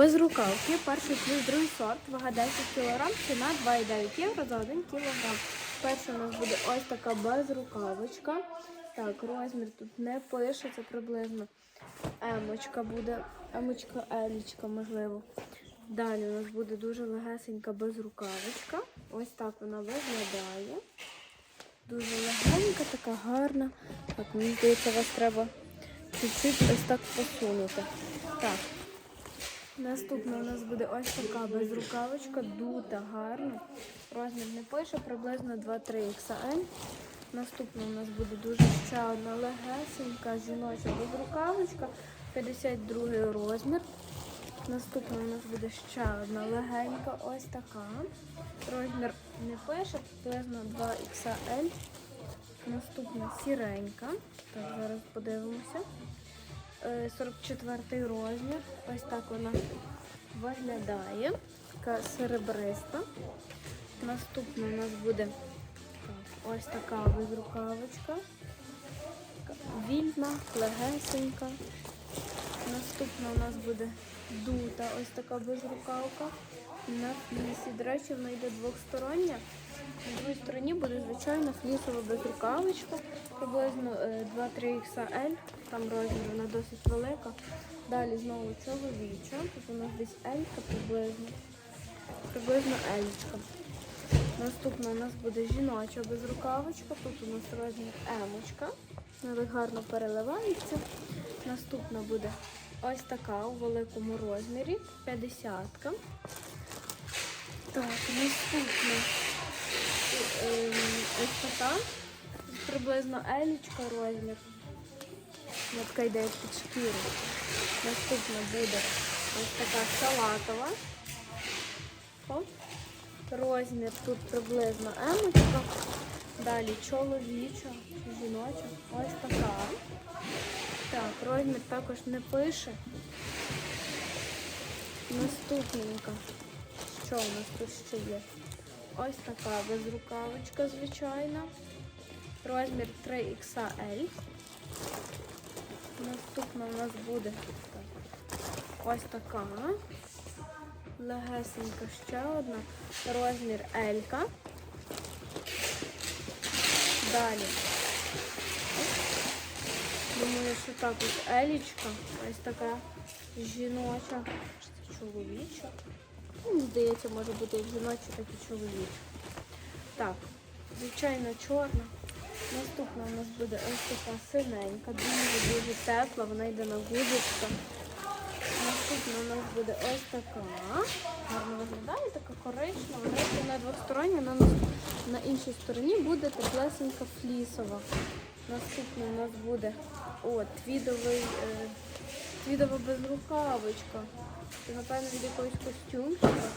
Без рукавки, перший плюс другий сорт, вага 10 кг, ціна 2,9 євро за 1 кг. Перша у нас буде ось така безрукавочка. Так, розмір тут не пише, це приблизно емочка буде, емочка, елічка, можливо. Далі у нас буде дуже легесенька безрукавочка. Ось так вона виглядає. Дуже легенька, така гарна. Так, мені здається, вас треба чуть-чуть ось так посунути. Так. Наступна у нас буде ось така безрукавочка, дута гарна. Розмір не пише, приблизно 2-3 XL. Наступна у нас буде дуже ще одна легесенька жіноча безрукавочка, 52 розмір. Наступна у нас буде ще одна легенька, ось така. Розмір не пише, приблизно 2 XL. Наступна сіренька. Так, зараз подивимося. Е, 44 розмір. Ось так вона виглядає. Така серебриста. Наступна у нас буде ось така безрукавочка. Вільна, легесенька. Наступна у нас буде дута, ось така безрукавка на флісі. До речі, вона йде двостороння. На другій стороні буде звичайна флісова безрукавочка, приблизно е, 2-3 XL, там розмір, вона досить велика. Далі знову чоловіча, тут у нас десь Елька приблизно. Приблизно Ельчка. Наступна у нас буде жіноча безрукавочка, тут у нас розмір Емочка. Вона гарно переливається. Наступна буде ось така у великому розмірі, 50. Так, наступна ем, ось така. Приблизно елічка розмір. Вона така йде під шкіру. Наступна буде ось така салатова. Оп. Розмір тут приблизно емочка. Далі чоловіча, жіноча. Ось така. Так, розмір також не пише. Наступненька. Що у нас тут ще є? Ось така безрукавочка, звичайна. Розмір 3XL. Наступна у нас буде ось така. Легесенька ще одна. Розмір Елька. Далі. Думаю, що також Елічка. Ось така жіноча. Це чоловіча? Ну, здається, може бути як жіноча, так і чоловіча. Так, звичайно, чорна. Наступна у нас буде ось така синенька, дуже-дуже тепла, вона йде на гудочках. Наступна у нас буде ось така. Гарно виглядає, така коричнева. Вона на двостороння, на, на іншій стороні буде теплесенька флісова. Наступна у нас буде о, твідовий, е, твідова безрукавочка. Це, напевно, від якогось костюмчика.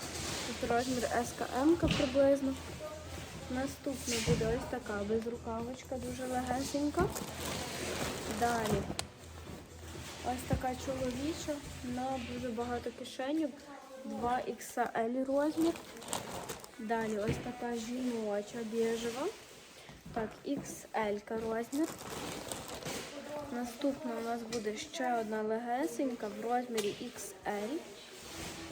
Тут розмір СКМ приблизно. Наступна буде ось така безрукавочка, дуже легесенька. Далі. Ось така чоловіча на дуже багато кишенів. 2XL розмір. Далі ось така жіноча біжева. Так, XL розмір. Наступна у нас буде ще одна легесенька в розмірі XL.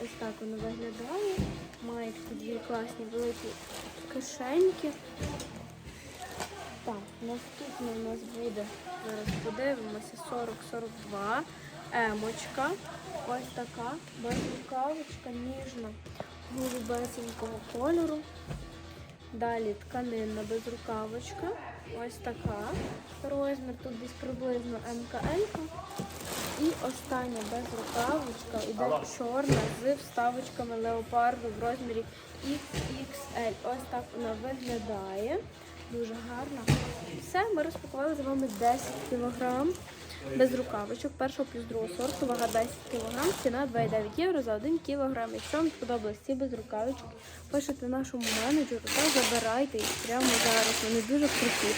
Ось так вона виглядає. Має такі дві класні великі кишеньки. Так, наступна у нас буде, зараз подивимося, 40-42. Емочка. Ось така безрукавочка, ніжна, голубесенького кольору. Далі тканинна безрукавочка. Ось така. Розмір тут десь приблизно МКЛ. І остання безрукавочка іде чорна з вставочками леопарду в розмірі XXL. Ось так вона виглядає. Дуже гарна. Все, ми розпакували з вами 10 кг без рукавичок. Першого плюс другого сорту, вага 10 кг, ціна 2,9 євро за 1 кг. Якщо вам сподобались ці безрукавички, пишете нашому менеджеру та забирайте їх прямо зараз. Вони дуже круті.